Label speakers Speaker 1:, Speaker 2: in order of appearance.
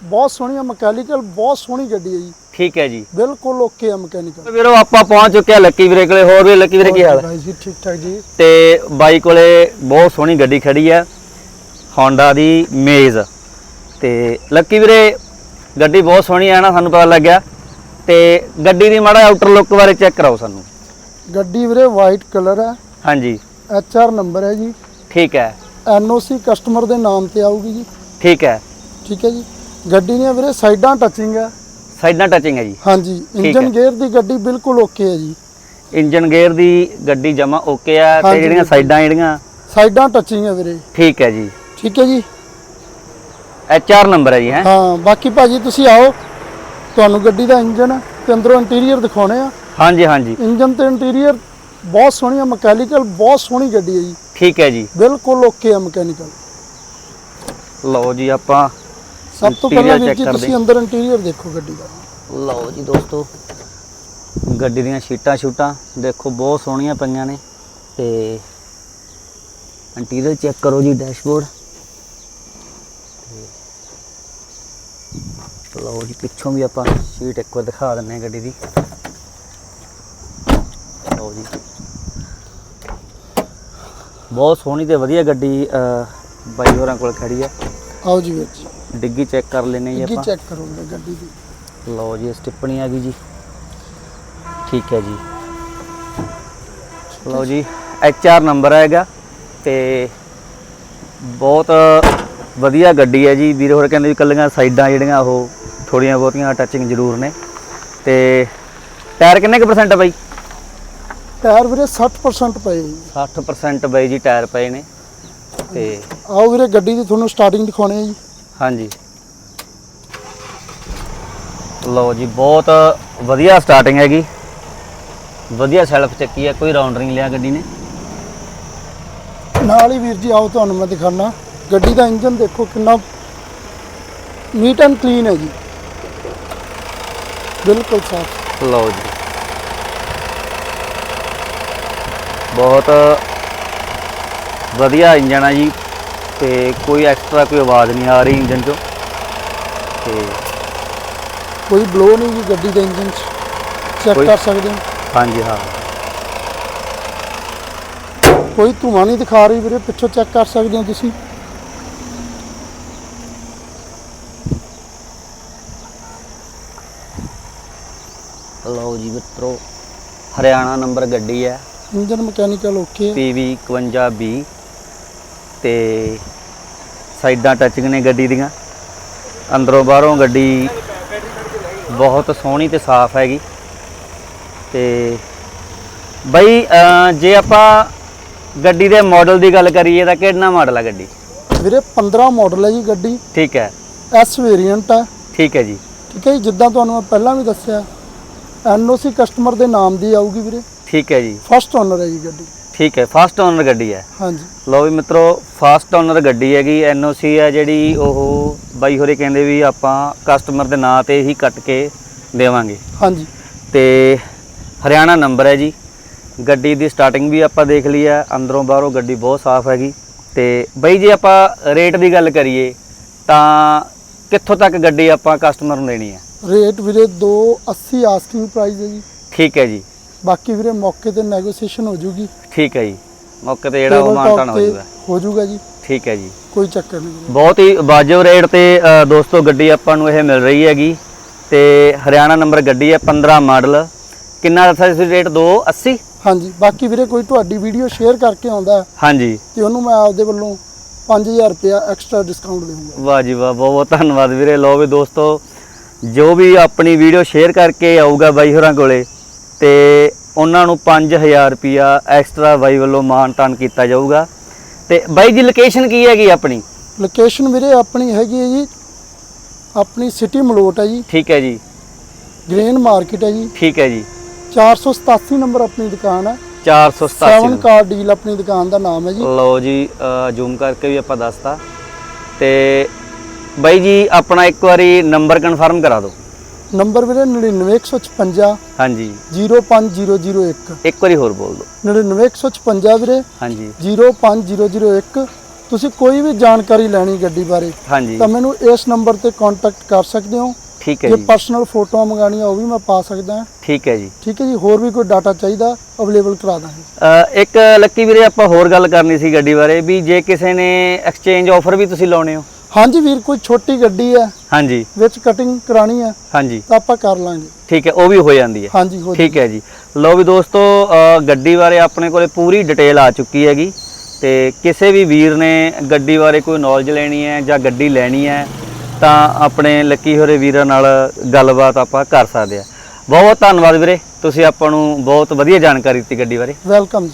Speaker 1: ਬਹੁਤ ਸੋਹਣੀ ਮਕੈਨੀਕਲ ਬਹੁਤ ਸੋਹਣੀ ਗੱਡੀ ਹੈ ਜੀ।
Speaker 2: ਠੀਕ ਹੈ ਜੀ।
Speaker 1: ਬਿਲਕੁਲ ਓਕੇ ਆ ਮਕੈਨੀਕਲ
Speaker 2: ਵੀਰੋ ਆਪਾਂ ਪਹੁੰਚ ਚੁੱਕੇ ਆ ਲੱਕੀ ਵੀਰੇ ਕੋਲੇ ਹੋਰ ਵੀ ਲੱਕੀ ਵੀਰੇ ਕੀ ਹਾਲ? ਹੈ
Speaker 1: ਜੀ ਠੀਕ ਠਾਕ ਜੀ।
Speaker 2: ਤੇ ਬਾਈ ਕੋਲੇ ਬਹੁਤ ਸੋਹਣੀ ਗੱਡੀ ਖੜੀ ਹੈ Honda ਦੀ ਮੇਜ਼। ਤੇ ਲੱਕੀ ਵੀਰੇ ਗੱਡੀ ਬਹੁਤ ਸੋਹਣੀ ਹੈ ਨਾ ਸਾਨੂੰ ਪਤਾ ਲੱਗਿਆ ਤੇ ਗੱਡੀ ਦੀ ਮਾੜਾ ਆਊਟਰ ਲੁੱਕ ਬਾਰੇ ਚੈੱਕ ਕਰਾਓ ਸਾਨੂੰ।
Speaker 1: ਗੱਡੀ ਵੀਰੇ ਵਾਈਟ ਕਲਰ ਹੈ।
Speaker 2: ਹਾਂਜੀ।
Speaker 1: ਐਚ ਆਰ ਨੰਬਰ ਹੈ ਜੀ।
Speaker 2: ਠੀਕ ਹੈ।
Speaker 1: ਐਨਓਸੀ ਕਸਟਮਰ ਦੇ ਨਾਮ ਤੇ ਆਊਗੀ ਜੀ।
Speaker 2: ਠੀਕ ਹੈ।
Speaker 1: ਠੀਕ ਹੈ ਜੀ। ਗੱਡੀ ਦੀਆਂ ਵੀਰੇ ਸਾਈਡਾਂ ਟੱਚਿੰਗ ਹੈ
Speaker 2: ਸਾਈਡਾਂ ਟੱਚਿੰਗ ਹੈ ਜੀ।
Speaker 1: ਹਾਂਜੀ
Speaker 2: ਹੈ।
Speaker 1: ਇੰਜਨ ਗੇਅਰ ਦੀ ਗੱਡੀ ਬਿਲਕੁਲ ਓਕੇ ਹੈ ਜੀ।
Speaker 2: ਇੰਜਨ ਗੇਅਰ ਦੀ ਗੱਡੀ ਜਮਾ ਓਕੇ ਆ ਤੇ ਜਿਹੜੀਆਂ। ਸਾਈਡਾਂ ਜਿਹੜੀਆਂ।
Speaker 1: ਸਾਈਡਾਂ ਟੱਚਿੰਗ ਹੈ ਵੀਰੇ।
Speaker 2: ਠੀਕ ਹੈ ਜੀ।
Speaker 1: ਠੀਕ ਹੈ ਜੀ।
Speaker 2: ਐਚ ਆਰ ਨੰਬਰ ਹੈ ਜੀ ਹੈ।
Speaker 1: ਹਾਂ ਬਾਕੀ ਭਾਜੀ ਤੁਸੀਂ ਆਓ। ਤੁਹਾਨੂੰ ਗੱਡੀ ਦਾ ਇੰਜਨ ਤੇ ਅੰਦਰੋਂ ਇੰਟੀਰੀਅਰ ਦਿਖਾਉਣੇ ਆ।
Speaker 2: ਹਾਂਜੀ ਹਾਂਜੀ।
Speaker 1: ਇੰਜਨ ਤੇ ਇੰਟੀਰੀਅਰ ਬਹੁਤ ਸੋਹਣੀ ਆ ਮਕੈਨੀਕਲ ਬਹੁਤ ਸੋਹਣੀ ਗੱਡੀ ਹੈ ਜੀ।
Speaker 2: ਠੀਕ ਹੈ ਜੀ।
Speaker 1: ਬਿਲਕੁਲ ਓਕੇ ਆ ਮਕੈਨੀਕਲ
Speaker 2: ਲਓ ਜੀ ਆਪਾਂ
Speaker 1: ਸਭ ਤੋਂ ਪਹਿਲਾਂ ਵੀਰ ਜੀ ਤੁਸੀਂ ਅੰਦਰ ਇੰਟੀਰੀਅਰ ਦੇਖੋ ਗੱਡੀ ਦਾ।
Speaker 2: ਲਓ ਜੀ ਦੋਸਤੋ। ਗੱਡੀ ਦੀਆਂ ਸ਼ੀਟਾਂ ਸ਼ੂਟਾਂ ਦੇਖੋ ਬਹੁਤ ਸੋਹਣੀਆਂ ਪਈਆਂ ਨੇ। ਤੇ ਇੰਟੀਰੀਅਰ ਚੈੱਕ ਕਰੋ ਜੀ ਡੈਸ਼ਬੋਰਡ ਲਓ ਜੀ ਪਿੱਛੋਂ ਵੀ ਆਪਾਂ ਸ਼ੀਟ ਇੱਕ ਵਾਰ ਦਿਖਾ ਦਿੰਨੇ ਗੱਡੀ ਦੀ। ਲਓ ਜੀ। ਬਹੁਤ ਸੋਹਣੀ ਤੇ ਵਧੀਆ ਗੱਡੀ ਬਾਈ ਹੋਰਾਂ ਕੋਲ ਖੜੀ ਹੈ
Speaker 1: ਆਓ ਜੀ ਵੀਰ ਜੀ।
Speaker 2: ਡਿੱਗੀ ਚੈੱਕ ਕਰ ਲੈਨੇ ਜੀ ਆਪਾਂ।
Speaker 1: ਚੈੱਕ ਕਰੋ ਵੀਰੇ ਗੱਡੀ ਦੀ।
Speaker 2: ਲਓ ਜੀ ਸਟਿੱਪਣੀ ਆ ਗਈ ਜੀ। ਠੀਕ ਹੈ ਜੀ। ਲਓ ਜੀ ਐਚ ਆਰ ਨੰਬਰ ਹੈਗਾ ਤੇ ਬਹੁਤ ਵਧੀਆ ਗੱਡੀ ਹੈ ਜੀ। ਵੀਰੇ ਹੋਰ ਕਹਿੰਦੇ ਵੀ ਕੱਲੀਆਂ ਸਾਈਡਾਂ ਜਿਹੜੀਆਂ ਉਹ ਥੋੜੀਆਂ ਬਹੁਤੀਆਂ ਟੱਚਿੰਗ ਜ਼ਰੂਰ ਨੇ। ਤੇ ਟਾਇਰ ਕਿੰਨੇ ਕੁ ਪਰਸੈਂਟ ਆ ਬਾਈ?
Speaker 1: ਟਾਇਰ ਵੀਰੇ 60% ਪਏ ਜੀ।
Speaker 2: 60% ਬਾਈ ਜੀ ਟਾਇਰ ਪਏ ਨੇ। ਤੇ
Speaker 1: ਆਓ ਵੀਰੇ ਗੱਡੀ ਦੀ ਤੁਹਾਨੂੰ ਸਟਾਰਟਿੰਗ ਦਿਖਾਉਣੇ ਆ ਜੀ।
Speaker 2: ਹਾਂਜੀ। ਲਓ ਜੀ ਬਹੁਤ ਵਧੀਆ ਸਟਾਰਟਿੰਗ ਹੈਗੀ। ਵਧੀਆ ਸੈਲਫ ਚੱਕੀ ਹੈ ਕੋਈ ਰਾਉਂਡ ਨਹੀਂ ਲਿਆ ਗੱਡੀ ਨੇ।
Speaker 1: ਨਾਲ ਹੀ ਵੀਰ ਜੀ ਆਓ ਤੁਹਾਨੂੰ ਮੈਂ ਦਿਖਾਣਾ ਗੱਡੀ ਦਾ ਇੰਜਨ ਦੇਖੋ ਕਿੰਨਾ ਨੀਟ ਐਂਡ ਕਲੀਨ ਹੈ ਜੀ। ਬਿਲਕੁਲ ਸਾਫ਼।
Speaker 2: ਲਓ ਜੀ। ਬਹੁਤ ਵਧੀਆ ਇੰਜਨ ਆ ਜੀ ਤੇ ਕੋਈ ਐਕਸਟਰਾ ਕੋਈ ਆਵਾਜ਼ ਨਹੀਂ ਆ ਰਹੀ ਇੰਜਨ ਚੋਂ। ਤੇ
Speaker 1: ਕੋਈ ਬਲੋ ਨਹੀਂ ਜੀ ਗੱਡੀ ਦੇ ਇੰਜਨ 'ਚ। ਚੈੱਕ
Speaker 2: ਕੋਈ-
Speaker 1: ਕਰ ਸਕਦੇ ਹੋ।
Speaker 2: ਹਾਂਜੀ ਹਾਂ।
Speaker 1: ਕੋਈ ਧੂੰਆਂ ਨਹੀਂ ਦਿਖਾ ਰਹੀ ਵੀਰੇ ਪਿੱਛੋਂ ਚੈੱਕ ਕਰ ਸਕਦੇ ਹੋ ਤੁਸੀਂ।
Speaker 2: ਲਓ ਜੀ ਮਿੱਤਰੋ ਹਰਿਆਣਾ ਨੰਬਰ ਗੱਡੀ ਹੈ।
Speaker 1: ਇੰਜਨ ਮਕੈਨੀਕਲ ਓਕੇ ਹੈ।
Speaker 2: PV 51B ਤੇ ਸਾਈਡਾਂ ਟੱਚਿੰਗ ਨੇ ਗੱਡੀ ਦੀਆਂ। ਅੰਦਰੋਂ ਬਾਹਰੋਂ ਗੱਡੀ ਬਹੁਤ ਸੋਹਣੀ ਤੇ ਸਾਫ਼ ਹੈਗੀ। ਤੇ ਬਈ ਜੇ ਆਪਾਂ ਗੱਡੀ ਦੇ ਮਾਡਲ ਦੀ ਗੱਲ ਕਰੀਏ ਤਾਂ ਕਿਹੜਾ ਮਾਡਲ ਹੈ ਗੱਡੀ?
Speaker 1: ਵੀਰੇ 15 ਮਾਡਲ ਹੈ ਜੀ ਗੱਡੀ।
Speaker 2: ਠੀਕ ਹੈ।
Speaker 1: ਐਸ ਵੇਰੀਐਂਟ ਹੈ।
Speaker 2: ਠੀਕ ਹੈ ਜੀ।
Speaker 1: ਠੀਕ ਹੈ ਜੀ ਜਿੱਦਾਂ ਤੁਹਾਨੂੰ ਮੈਂ ਪਹਿਲਾਂ ਵੀ ਦੱਸਿਆ ਐਨਓਸੀ ਕਸਟਮਰ ਦੇ ਨਾਮ ਦੀ ਆਊਗੀ ਵੀਰੇ।
Speaker 2: ਠੀਕ ਹੈ ਜੀ।
Speaker 1: ਫਸਟ ਓਨਰ ਹੈ ਜੀ ਗੱਡੀ।
Speaker 2: ਠੀਕ ਹੈ ਫਸਟ ਓਨਰ ਗੱਡੀ ਹੈ।
Speaker 1: ਹਾਂਜੀ।
Speaker 2: ਲਓ ਵੀ ਮਿੱਤਰੋ ਫਸਟ ਓਨਰ ਗੱਡੀ ਹੈਗੀ ਐਨਓਸੀ ਹੈ ਜਿਹੜੀ ਉਹ ਬਾਈ ਹੋਰੇ ਕਹਿੰਦੇ ਵੀ ਆਪਾਂ ਕਸਟਮਰ ਦੇ ਨਾਂ ਤੇ ਹੀ ਕੱਟ ਕੇ ਦੇਵਾਂਗੇ।
Speaker 1: ਹਾਂਜੀ।
Speaker 2: ਤੇ ਹਰਿਆਣਾ ਨੰਬਰ ਹੈ ਜੀ। ਗੱਡੀ ਦੀ ਸਟਾਰਟਿੰਗ ਵੀ ਆਪਾਂ ਦੇਖ ਲਈ ਹੈ ਅੰਦਰੋਂ ਬਾਹਰੋਂ ਗੱਡੀ ਬਹੁਤ ਸਾਫ਼ ਹੈਗੀ। ਤੇ ਬਈ ਜੇ ਆਪਾਂ ਰੇਟ ਦੀ ਗੱਲ ਕਰੀਏ ਤਾਂ ਕਿੱਥੋਂ ਤੱਕ ਗੱਡੀ ਆਪਾਂ ਕਸਟਮਰ ਨੂੰ ਦੇਣੀ ਹੈ?
Speaker 1: ਰੇਟ ਵੀਰੇ 280 ਆਸਕਿੰਗ ਪ੍ਰਾਈਸ ਹੈ ਜੀ।
Speaker 2: ਠੀਕ ਹੈ ਜੀ।
Speaker 1: ਬਾਕੀ ਵੀਰੇ ਮੌਕੇ ਤੇ ਨੈਗੋਸੀਏਸ਼ਨ ਹੋ ਜੂਗੀ
Speaker 2: ਠੀਕ ਹੈ ਜੀ। ਮੌਕੇ ਤੇ ਜਿਹੜਾ ਉਹ ਮਾਨਤਾਨ ਹੋ
Speaker 1: ਤੇ
Speaker 2: ਜਾਊਗਾ
Speaker 1: ਹੋ ਜੂਗਾ ਜੀ।
Speaker 2: ਠੀਕ ਹੈ ਜੀ।
Speaker 1: ਕੋਈ ਚੱਕਰ ਨਹੀਂ।
Speaker 2: ਬਹੁਤ ਹੀ ਵਾਜਬ ਰੇਟ ਤੇ ਦੋਸਤੋ ਗੱਡੀ ਆਪਾਂ ਨੂੰ ਇਹ ਮਿਲ ਰਹੀ ਹੈਗੀ। ਤੇ ਹਰਿਆਣਾ ਨੰਬਰ ਗੱਡੀ ਹੈ 15 ਮਾਡਲ। ਕਿੰਨਾ ਦੱਸਿਆ ਸੀ ਰੇਟ 280
Speaker 1: ਹਾਂਜੀ ਬਾਕੀ ਵੀਰੇ ਕੋਈ ਤੁਹਾਡੀ ਵੀਡੀਓ ਸ਼ੇਅਰ ਕਰਕੇ ਆਉਂਦਾ
Speaker 2: ਹਾਂਜੀ।
Speaker 1: ਤੇ ਉਹਨੂੰ ਮੈਂ ਆਪਦੇ ਵੱਲੋਂ 5000 ਰੁਪਇਆ ਐਕਸਟਰਾ ਡਿਸਕਾਊਂਟ ਦੇਵਾਂਗਾ
Speaker 2: ਵਾਹ ਜੀ ਵਾਹ ਬਹੁਤ ਬਹੁਤ ਧੰਨਵਾਦ ਵੀਰੇ। ਲਓ ਵੀ ਦੋਸਤੋ ਜੋ ਵੀ ਆਪਣੀ ਵੀਡੀਓ ਸ਼ੇਅਰ ਕਰਕੇ ਆਊਗਾ ਬਾਈ ਹੋਰਾਂ ਕੋਲੇ ਤੇ ਉਹਨਾਂ ਨੂੰ 5000 ਰੁਪਿਆ ਐਕਸਟਰਾ ਬਾਈ ਵੱਲੋਂ ਮਾਨ ਤਾਨ ਕੀਤਾ ਜਾਊਗਾ। ਤੇ ਬਾਈ ਦੀ ਲੋਕੇਸ਼ਨ ਕੀ ਹੈਗੀ ਆਪਣੀ?
Speaker 1: ਲੋਕੇਸ਼ਨ ਵੀਰੇ ਆਪਣੀ ਹੈਗੀ ਹੈ ਜੀ ਆਪਣੀ ਸਿਟੀ ਮਲੋਟ ਹੈ ਜੀ।
Speaker 2: ਠੀਕ ਹੈ ਜੀ।
Speaker 1: ਗ੍ਰੇਨ ਮਾਰਕੀਟ ਹੈ ਜੀ।
Speaker 2: ਠੀਕ ਹੈ ਜੀ।
Speaker 1: 487 ਨੰਬਰ ਆਪਣੀ ਦੁਕਾਨ ਹੈ।
Speaker 2: 487
Speaker 1: 7 ਕਾਰ ਡੀਲ ਆਪਣੀ ਦੁਕਾਨ ਦਾ ਨਾਮ ਹੈ ਜੀ।
Speaker 2: ਲਓ ਜੀ ਜ਼ੂਮ ਕਰਕੇ ਵੀ ਆਪਾਂ ਦੱਸਤਾ। ਤੇ ਬਾਈ ਜੀ ਆਪਣਾ ਇੱਕ ਵਾਰੀ ਨੰਬਰ ਕਨਫਰਮ ਕਰਾ ਦਿਓ।
Speaker 1: ਨੰਬਰ ਵੀਰੇ 99156
Speaker 2: ਹਾਂਜੀ।
Speaker 1: 05001
Speaker 2: ਇੱਕ। ਵਾਰੀ ਹੋਰ ਬੋਲ ਦਿਓ।
Speaker 1: 99156 ਵੀਰੇ।
Speaker 2: ਹਾਂਜੀ।
Speaker 1: 05001 ਤੁਸੀਂ ਕੋਈ ਵੀ ਜਾਣਕਾਰੀ ਲੈਣੀ ਗੱਡੀ ਬਾਰੇ
Speaker 2: ਹਾਂਜੀ।
Speaker 1: ਤਾਂ ਮੈਨੂੰ ਇਸ ਨੰਬਰ ਤੇ ਕੰਟੈਕਟ ਕਰ ਸਕਦੇ ਹੋ।
Speaker 2: ਠੀਕ ਹੈ
Speaker 1: ਜੇ
Speaker 2: ਜੀ।
Speaker 1: ਪਰਸਨਲ ਫੋਟੋਆਂ ਮੰਗਾਣੀਆਂ ਉਹ ਵੀ ਮੈਂ ਪਾ ਸਕਦਾ ਹਾਂ।
Speaker 2: ਠੀਕ ਹੈ ਜੀ।
Speaker 1: ਠੀਕ ਹੈ ਜੀ ਹੋਰ ਵੀ ਕੋਈ ਡਾਟਾ ਚਾਹੀਦਾ ਅਵੇਲੇਬਲ ਕਰਾ ਦਾਂਗੇ।
Speaker 2: ਇੱਕ ਲੱਕੀ ਵੀਰੇ ਆਪਾਂ ਹੋਰ ਗੱਲ ਕਰਨੀ ਸੀ ਗੱਡੀ ਬਾਰੇ ਵੀ ਜੇ ਕਿਸੇ ਨੇ ਐਕਸਚੇਂਜ ਆਫਰ ਵੀ ਤੁਸੀਂ ਲਾਉਣੇ ਹੋ।
Speaker 1: ਹਾਂਜੀ ਵੀਰ ਕੋਈ ਛੋਟੀ ਗੱਡੀ ਹੈ
Speaker 2: ਹਾਂਜੀ।
Speaker 1: ਵਿੱਚ ਕਟਿੰਗ ਕਰਾਣੀ ਹੈ
Speaker 2: ਹਾਂਜੀ।
Speaker 1: ਤਾਂ ਆਪਾਂ ਕਰ ਲਾਂਗੇ।
Speaker 2: ਠੀਕ ਹੈ ਉਹ ਵੀ ਹੋ ਜਾਂਦੀ ਹੈ।
Speaker 1: ਹਾਂਜੀ ਹੋ
Speaker 2: ਠੀਕ ਹੈ ਜੀ। ਲਓ ਵੀ ਦੋਸਤੋ ਗੱਡੀ ਬਾਰੇ ਆਪਣੇ ਕੋਲੇ ਪੂਰੀ ਡਿਟੇਲ ਆ ਚੁੱਕੀ ਹੈਗੀ ਤੇ ਕਿਸੇ ਵੀ ਵੀਰ ਨੇ ਗੱਡੀ ਬਾਰੇ ਕੋਈ ਨੌਲੇਜ ਲੈਣੀ ਹੈ ਜਾਂ ਗੱਡੀ ਲੈਣੀ ਹੈ ਤਾਂ ਆਪਣੇ ਲੱਕੀ ਹੋਰੇ ਵੀਰਾਂ ਨਾਲ ਗੱਲਬਾਤ ਆਪਾਂ ਕਰ ਸਕਦੇ ਆ ਬਹੁਤ ਬਹੁਤ ਧੰਨਵਾਦ ਵੀਰੇ ਤੁਸੀਂ ਆਪਾਂ ਨੂੰ ਬਹੁਤ ਵਧੀਆ ਜਾਣਕਾਰੀ ਦਿੱਤੀ ਗੱਡੀ ਬਾਰੇ।
Speaker 1: ਵੈਲਕਮ ਜੀ।